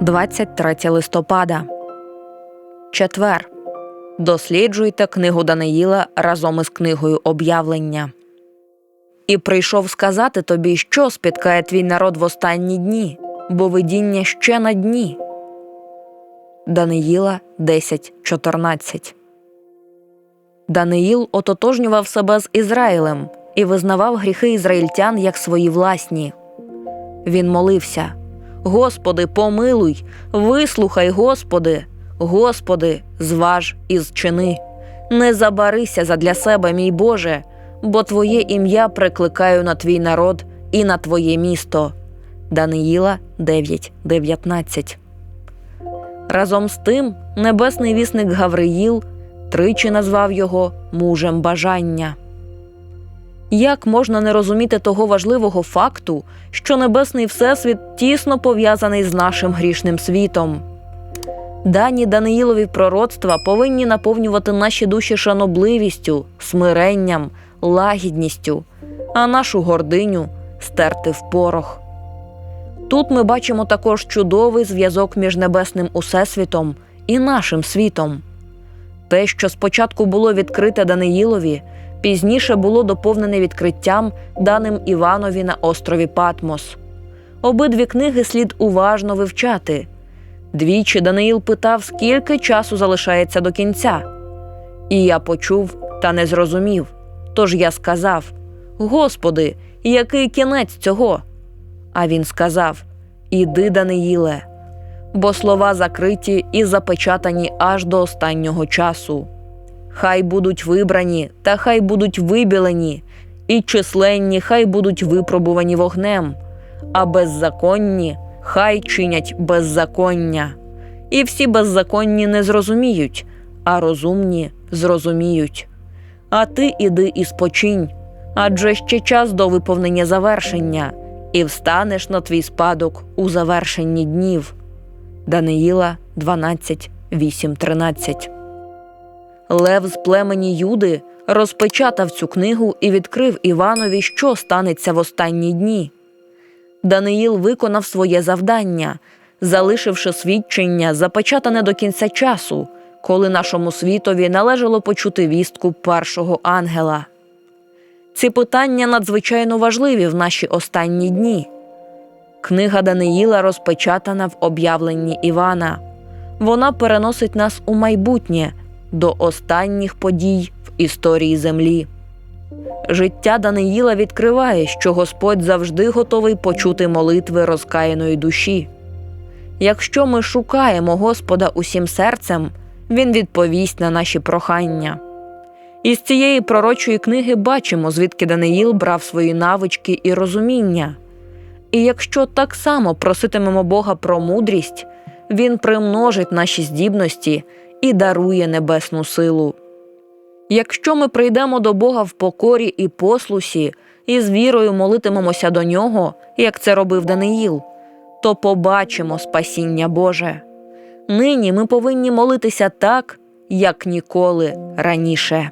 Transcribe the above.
23 листопада. Четвер. Досліджуйте книгу Даниїла разом із книгою об'явлення. І прийшов сказати тобі, що спіткає твій народ в останні дні, бо видіння ще на дні. Даниїла 10.14 Даниїл ототожнював себе з Ізраїлем і визнавав гріхи ізраїльтян як свої власні. Він молився: Господи, помилуй, вислухай, Господи, Господи, зваж і зчини. Не забарися задля себе, мій Боже, бо Твоє ім'я прикликаю на твій народ і на Твоє місто. Даниїла 9.19 Разом з тим небесний вісник Гавриїл тричі назвав його мужем бажання. Як можна не розуміти того важливого факту, що небесний всесвіт тісно пов'язаний з нашим грішним світом? Дані Даниїлові пророцтва повинні наповнювати наші душі шанобливістю, смиренням, лагідністю, а нашу гординю стерти в порох. Тут ми бачимо також чудовий зв'язок між небесним усесвітом і нашим світом. Те, що спочатку було відкрите Даниїлові, пізніше було доповнене відкриттям, даним Іванові на острові Патмос. Обидві книги слід уважно вивчати. Двічі Даниїл питав, скільки часу залишається до кінця. І я почув та не зрозумів. Тож я сказав: Господи, який кінець цього? А він сказав: Іди, Даниїле, бо слова закриті і запечатані аж до останнього часу. Хай будуть вибрані, та хай будуть вибілені, і численні хай будуть випробувані вогнем, а беззаконні хай чинять беззаконня. І всі беззаконні не зрозуміють, а розумні зрозуміють. А ти іди і спочинь, адже ще час до виповнення завершення, і встанеш на твій спадок у завершенні днів. Даниїла 12, 8, 13 Лев з племені Юди розпечатав цю книгу і відкрив Іванові, що станеться в останні дні. Даниїл виконав своє завдання, залишивши свідчення, запечатане до кінця часу, коли нашому світові належало почути вістку першого ангела. Ці питання надзвичайно важливі в наші останні дні. Книга Даниїла розпечатана в об'явленні Івана. Вона переносить нас у майбутнє до останніх подій в історії землі. Життя Даниїла відкриває, що Господь завжди готовий почути молитви розкаяної душі. Якщо ми шукаємо Господа усім серцем, Він відповість на наші прохання. Із цієї пророчої книги бачимо, звідки Даниїл брав свої навички і розуміння. І якщо так само проситимемо Бога про мудрість, Він примножить наші здібності і дарує небесну силу. Якщо ми прийдемо до Бога в покорі і послусі, і з вірою молитимемося до нього, як це робив Даниїл, то побачимо спасіння Боже. Нині ми повинні молитися так, як ніколи раніше.